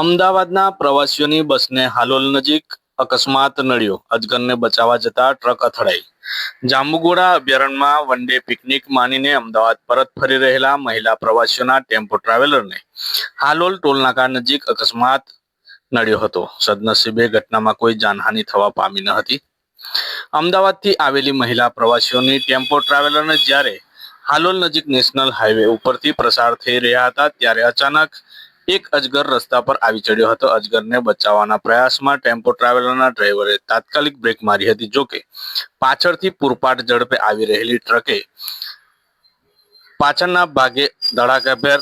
અમદાવાદના પ્રવાસીઓની બસને હાલોલ નજીક અકસ્માત નડ્યો. અજગરને બચાવવા જતા ટ્રક અથડાઈ. જાંબુગોડા અભયારણ્યમાં વન ડે પિકનિક માનીને અમદાવાદ પરત ફરી રહેલા મહિલા પ્રવાસીઓના ટેમ્પો ટ્રાવેલરને હાલોલ ટોલનાકા નજીક અકસ્માત નડ્યો હતો. સદનસીબે ઘટનામાં કોઈ જાનહાનિ થવા પામી ન હતી. અમદાવાદથી આવેલી મહિલા પ્રવાસીઓની ટેમ્પો ટ્રાવેલરને જ્યારે હાલોલ નજીક નેશનલ હાઈવે ઉપરથી પ્રસાર થઈ રહ્યા હતા, ત્યારે અચાનક એક અજગર રસ્તા પર આવી ચડ્યો હતો. અજગરને બચાવવાના પ્રયાસમાં ટેમ્પો ટ્રાવેલરના ડ્રાઈવરે તાત્કાલિક બ્રેક મારી હતી. જોકે પાછળથી પૂરપાટ ઝડપે આવી રહેલી ટ્રકે પાછળના ભાગે ધડાકાભેર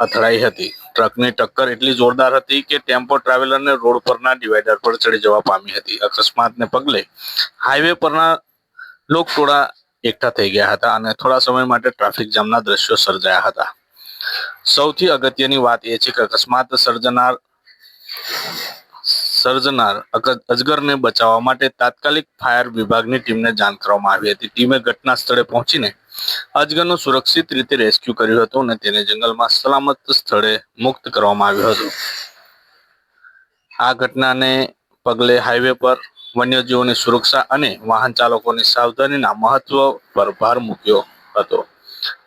અથડાઈ હતી. ટ્રકની ટક્કર એટલી જોરદાર હતી કે ટેમ્પો ટ્રાવેલરને રોડ પરના ડિવાઈડર પર ચડી જવા પામી હતી. અકસ્માતને પગલે હાઈવે પરના લોકટોળા એકઠા થઈ ગયા હતા અને થોડા સમય માટે ટ્રાફિક જામના દ્રશ્યો સર્જાયા હતા. સૌથી અગત્યની વાત એ છે કે અકસ્માત સર્જનાર સર્જનાર અજગરને બચાવવા માટે તાત્કાલિક ફાયર વિભાગની ટીમને જાણ કરવામાં આવી હતી. ટીમે ઘટના સ્થળે પહોંચીને અજગરનું સુરક્ષિત રીતે રેસ્ક્યુ કર્યું હતું અને તેને જંગલમાં સલામત સ્થળે મુક્ત કરવામાં આવ્યો હતો. આ ઘટનાને પગલે હાઈવે પર વન્યજીવોની સુરક્ષા અને વાહન ચાલકોની સાવધાનીના મહત્વ પર ભાર મૂક્યો હતો.